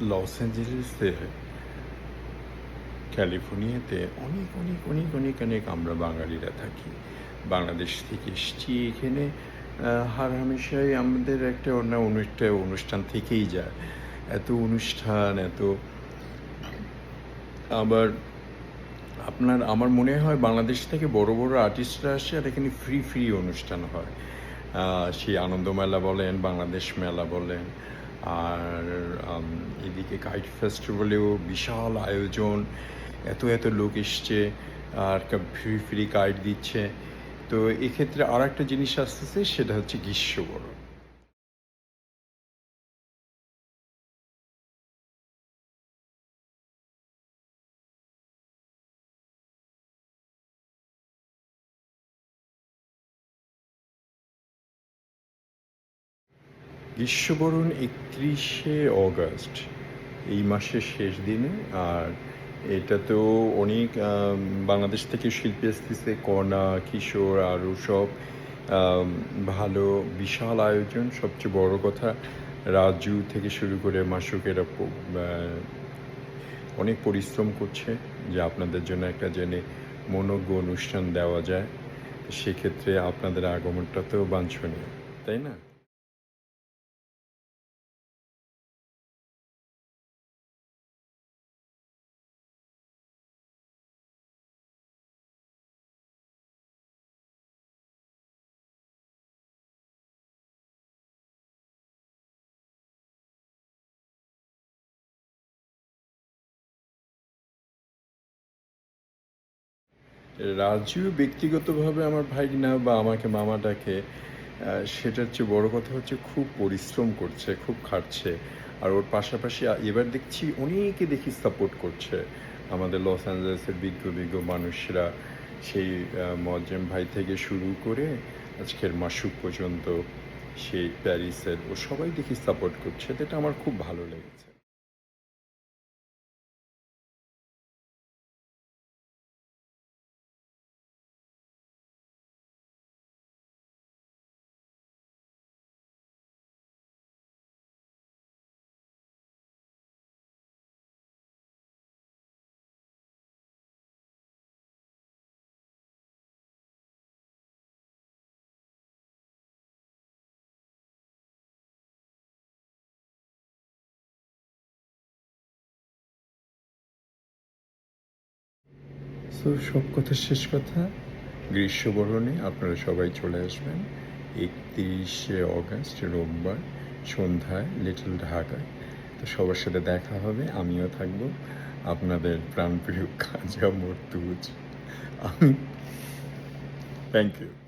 Loss অ্যাঞ্জেলেসে ক্যালিফোর্নিয়াতে অনেক অনেক অনেক অনেক অনেক আমরা বাঙালিরা থাকি। বাংলাদেশ থেকে এসেছি এখানে হার হামেশাই আমাদের একটা অন্য অনুষ্ঠান অনুষ্ঠান থেকেই যায়। এত অনুষ্ঠান, এত আবার আপনার, আমার মনে হয় বাংলাদেশ থেকে বড় বড় আর্টিস্টরা আসে আর এখানে ফ্রি ফ্রি অনুষ্ঠান হয়। সেই আনন্দ মেলা বলেন, বাংলাদেশ মেলা বলেন আর এদিকে কাইট ফেস্টিভ্যালেও বিশাল আয়োজন। এত এত লোক এসছে আর ফ্রি ফ্রি কাইট দিচ্ছে। তো এক্ষেত্রে আর একটা জিনিস আসতেছে, সেটা হচ্ছে গ্রীষ্মবরণ। গ্রীষ্মবরণ একত্রিশে অগস্ট। এই মাসের শেষ দিনে, আর এটা তো অনেক বাংলাদেশ থেকে শিল্পী আসতেছে, কণা, কিশোর, আরও সব ভালো, বিশাল আয়োজন। সবচেয়ে বড় কথা, রাজু থেকে শুরু করে মাসুকেরা অনেক পরিশ্রম করছে, যে আপনাদের জন্য একটা জেনে মনোজ্ঞ অনুষ্ঠান দেওয়া যায়। সেক্ষেত্রে আপনাদের আগমনটা তো বাঞ্ছনীয়, তাই না? রাজু ব্যক্তিগতভাবে আমার ভাই না বা আমাকে মামা ডাকে সেটার চেয়ে বড় কথা হচ্ছে খুব পরিশ্রম করছে খুব খাটছে। আর ওর পাশাপাশি এবার দেখছি অনেকে দেখি সাপোর্ট করছে। আমাদের লস অ্যাঞ্জেলেসের বিজ্ঞ বিজ্ঞ মানুষরা সেই আহ, মজ্জেম ভাই থেকে শুরু করে আজকের মাসুক পর্যন্ত সেই প্যারিসের ও সবাই দেখি সাপোর্ট করছে। এটা আমার খুব ভালো লেগেছে। সো সব কথা শেষ কথা। গ্রীষ্মবরণে আপনারা সবাই চলে আসবেন। একত্রিশে অগাস্ট, রোববার সন্ধ্যায় লিটল ঢাকায়। তো সবার সাথে দেখা হবে, আমিও থাকব। আপনাদের প্রাণপ্রিয় কাজা মর্তুজ। আমি থ্যাংক ইউ